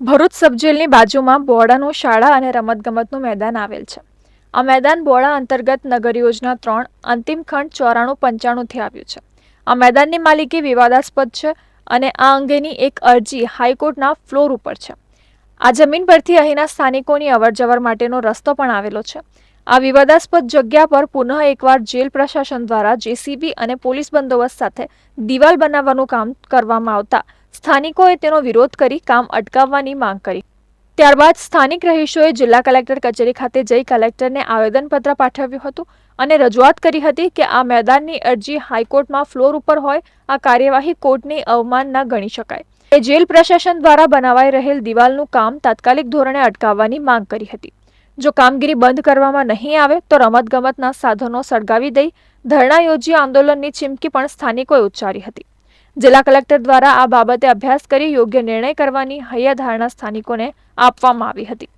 ભરૂચ સબજેલની બાજુમાં બોડાનું શાળા અને રમતગમતનું મેદાન આવેલ છે. આ મેદાન બોડા અંતર્ગત નગર યોજના ત્રણ, અંતિમ ખંડ ચોરાણું પંચાણુંથી આવ્યું છે. આ મેદાનની માલિકી વિવાદાસ્પદ છે અને આ અંગેની એક અરજી હાઈકોર્ટના ફ્લોર ઉપર છે. આ જમીન પરથી અહીંના સ્થાનિકોની અવરજવર માટેનો રસ્તો પણ આવેલો છે. આ વિવાદાસ્પદ જગ્યા પર પુનઃ એકવાર જેલ પ્રશાસન દ્વારા જેસીબી અને પોલીસ બંદોબસ્ત સાથે દિવાલ બનાવવાનું કામ કરવામાં આવતા સ્થાનિકોએ તેનો વિરોધ કરી કામ અટકાવવાની માંગ કરી. ત્યારબાદ સ્થાનિક રહીશોએ જિલ્લા કલેક્ટર કચેરી ખાતે જઈ કલેક્ટરને આવેદનપત્ર પાઠવ્યું હતું અને રજૂઆત કરી હતી કે આ મેદાનની અરજી હાઈકોર્ટમાં ફ્લોર ઉપર હોય, આ કાર્યવાહી કોર્ટની અવમાનના ગણી શકાય. એ જેલ પ્રશાસન દ્વારા બનાવાઈ રહેલ દિવાલનું કામ તાત્કાલિક ધોરણે અટકાવવાની માંગ કરી હતી. જો કામગીરી બંધ કરવામાં નહીં આવે, તો રમતગમતના સાધનો સળગાવી દઈ ધરણા યોજી આંદોલનની ચીમકી પણ સ્થાનિકોએ ઉચ્ચારી હતી. જિલ્લા કલેક્ટર દ્વારા આ બાબતે અભ્યાસ કરી યોગ્ય નિર્ણય કરવાની હૈયાધારણા સ્થાનિકોને આપવામાં આવી હતી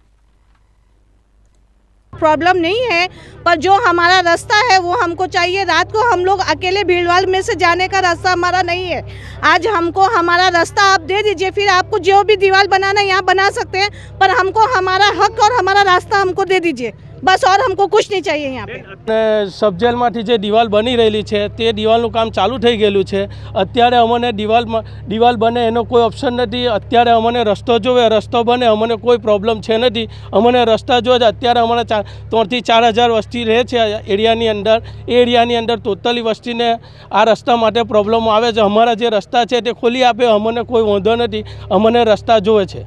प्रॉब्लम नहीं है पर जो हमारा रास्ता है वो हमको चाहिए रात को हम लोग अकेले भीड़भाड़ में से जाने का रास्ता हमारा नहीं है आज हमको हमारा रास्ता आप दे दीजिए फिर आपको जो भी दीवार बनाना है यहाँ बना सकते हैं पर हमको हमारा हक और हमारा रास्ता हमको दे दीजिए બસ ઓર હમકો કુછ નહીં ચાહીએ અહીંયા પે. સબ જેલમાંથી જે દિવાલ બની રહેલી છે, તે દિવાલનું કામ ચાલુ થઈ ગયેલું છે. અત્યારે અમને દિવાલમાં દિવાલ બને એનો કોઈ ઓપ્શન નથી. અત્યારે અમને રસ્તો જોવે, રસ્તો બને, અમને કોઈ પ્રોબ્લેમ છે નથી. અમને રસ્તા જો જ અત્યારે અમારે ચાર ત્રણથી ચાર હજાર વસ્તી રહે છે એરિયાની અંદર. એ એરિયાની અંદર ટોટલી વસ્તીને આ રસ્તા માટે પ્રોબ્લેમ આવે છે. અમારા જે રસ્તા છે તે ખોલી આપે, અમને કોઈ વાંધો નથી. અમને રસ્તા જોવે છે.